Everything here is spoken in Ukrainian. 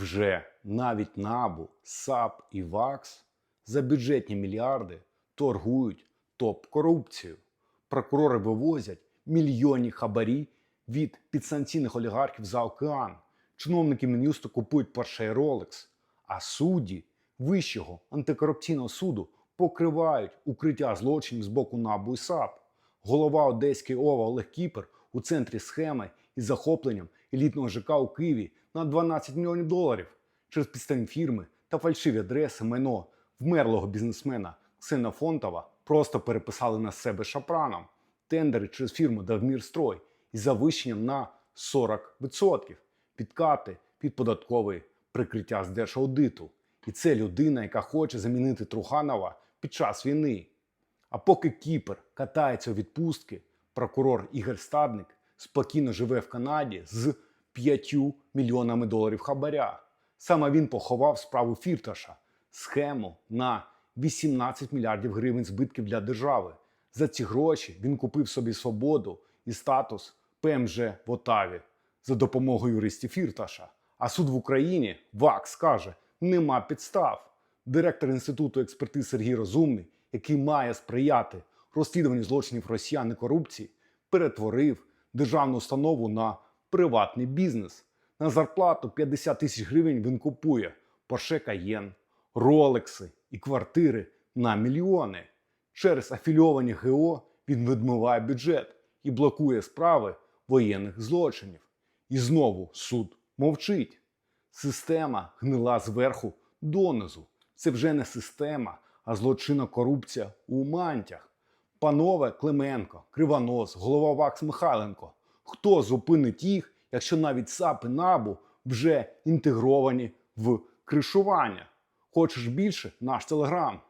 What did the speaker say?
Вже навіть НАБУ, САП і ВАКС за бюджетні мільярди торгують топ-корупцію. Прокурори вивозять мільйонні хабарі від підсанкційних олігархів за океан. Чиновники Мін'юсту купують Porsche Rolex, а судді Вищого антикорупційного суду покривають укриття злочинів з боку НАБУ і САП. Голова Одеської ОВА Олег Кіпер у центрі схеми із захопленням елітного ЖК у Києві на 12 мільйонів доларів через підставні фірми та фальшиві адреси майно вмерлого бізнесмена Ксена Фонтова просто переписали на себе шапраном. Тендери через фірму Давмірстрой із завищенням на 40%. Підкати під податковий прикриття з держаудиту. І це людина, яка хоче замінити Труханова під час війни. А поки Кіпр катається у відпустки, прокурор Ігор Стадник спокійно живе в Канаді з 5 мільйонами доларів хабаря. Саме він поховав справу Фірташа, схему на 18 мільярдів гривень збитків для держави. За ці гроші він купив собі свободу і статус ПМЖ в Отаві за допомогою юристів Фірташа. А суд в Україні ВАКС каже, нема підстав. Директор інституту експертиз Сергій Розумний, який має сприяти розслідуванню злочинів росіян і корупції, перетворив державну установу на приватний бізнес. На зарплату 50 тисяч гривень він купує Porsche Cayenne, Ролекси і квартири на мільйони. Через афільовані ГО він відмиває бюджет і блокує справи воєнних злочинів. І знову суд мовчить. Система гнила зверху донизу. Це вже не система, а злочинна корупція у мантях. Панове Клименко, Кривонос, голова Вакс Михайленко. Хто зупинить їх, якщо навіть САП і НАБУ вже інтегровані в кришування? Хочеш більше? Наш телеграм.